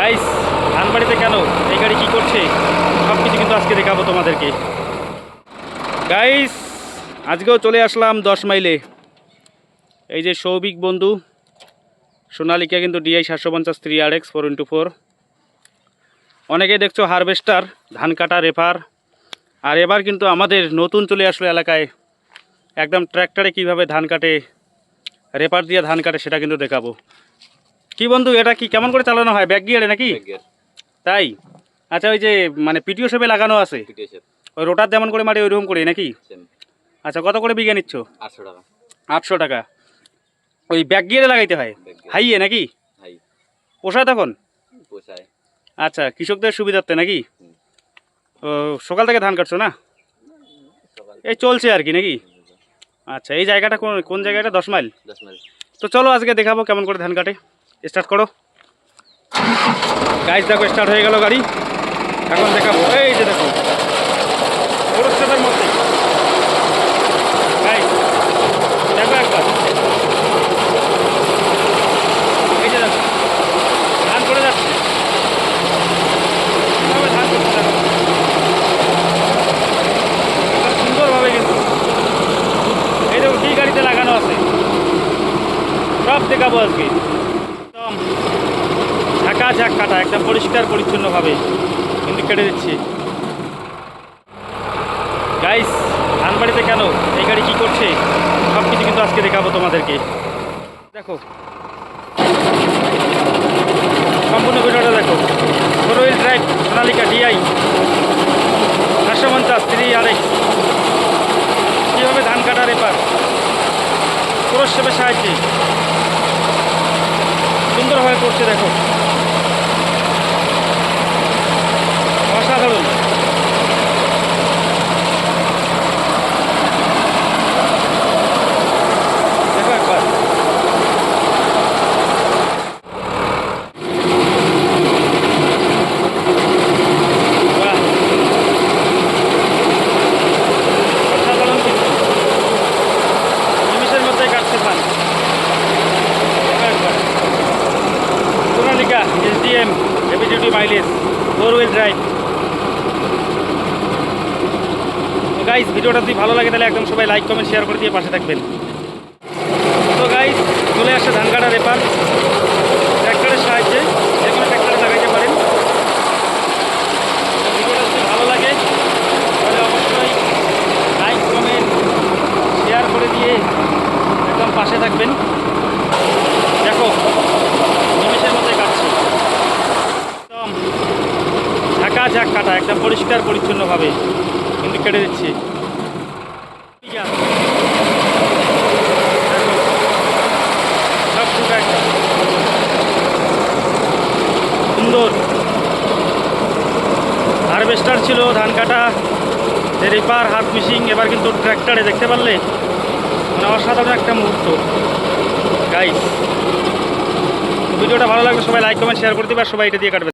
Guys ধানবাড়িতে কেন? এই গাড়ি কি করছে? সব কিছু কিন্তু আজকে দেখাবো তোমাদেরকে। গাইস আজকেও চলে আসলাম দশ মাইলে। এই যে সৌভিক বন্ধু, সোনালিকা কিন্তু ডিআই সাতশো পঞ্চাশ three R X four into four অনেকে দেখছ হারভেস্টার ধান কাটা রেফার আর এবার কিন্তু আমাদের নতুন চলে আসলো এলাকায়। একদম ট্র্যাক্টরে কীভাবে ধান কাটে রেপার দিয়ে ধান কাটে সেটা কিন্তু দেখাবো। কি বন্ধু এটা কি কেমন করে চালানো হয়? ব্যাগ গিয়ারে নাকি? তাই? আচ্ছা ওই যে মানে পিটিও শেপে লাগানো আছে? ওই রোটার যেমন করে মারি ওইরকম করে নাকি? আচ্ছা কত করে বিঘা নিচ্ছ? আটশো টাকা। আটশো টাকা। ওই ব্যাগ গিয়ারে লাগাইতে হয়? হাইয়ে নাকি? পোষায় তখন? পোষায়। আচ্ছা কৃষকদের সুবিধার্থে নাকি? ও সকাল থেকে ধান কাটছো না? এই চলছে আর কি নাকি? আচ্ছা এই জায়গাটা কোন কোন জায়গাটা? দশ মাইল? দশ মাইল। তো চলো আজকে দেখাবো কেমন করে ধান কাটে। স্টার্ট করো। গাইজ দেখো স্টার্ট হয়ে গেল গাড়ি। এখন দেখাবো। এই যে দেখো। ফোরস্টেপের মধ্যে। ধান করে সুন্দরভাবে কিন্তু। লাগানো আছে। সব দেখাবো আজকে। ঝাঁকা ঝাঁক কাটা, একদম পরিষ্কার, পরিচ্ছন্নভাবে কিন্তু কেটে দিচ্ছি। গাইস ধানবাড়িতে কেন? এই গাড়ি কী করছে? সব কিছু কিন্তু আজকে দেখাবো তোমাদেরকে। দেখো। সম্পূর্ণ ভিডিওটা দেখো। Four wheel drive Sonalika DI চারশো পঞ্চাশ থ্রি এক্স কীভাবে ধান কাটার এবার পুরস্কারের সাহায্যে। সুন্দরভাবে করছে, দেখো অসাধারণ দেখো একবার বাহ। অসাধারণ কিন্তু নিমিষের মধ্যে কাটতে পান Sonalika SDM heavy mileage four wheel drive তো গাইস ভিডিওটা যদি ভালো লাগে তাহলে একদম সবাই লাইক কমেন্ট শেয়ার করে দিয়ে পাশে থাকবেন। তো গাইস চলে আসে ধান কাটার রেপার ট্র্যাক্টরের সাহায্যে যে কোনো ট্র্যাক্টরে লাগাইতে পারেন ভিডিওটা যদি ভালো লাগে তাহলে অবশ্যই লাইক কমেন্ট শেয়ার করে দিয়ে একদম পাশে থাকবেন দেখো নিমেষের মধ্যে কাটছি একদম ঝাঁকা ঝাঁক কাটা একদম পরিষ্কার, পরিচ্ছন্নভাবে কিন্তু কেটে দিচ্ছি। সুন্দর। হারভেস্টার ছিল, ধান কাটা, রিপার, হাত মিশিং, এবার কিন্তু ট্র্যাক্টরে, দেখতে পারলে? মানে অসাধারণ একটা মুহূর্ত। গাইস ভিডিওটা ভালো লাগলে সবাই লাইক কমেন্ট শেয়ার করে দিবে সবাই এটা দিয়ে কাটবে।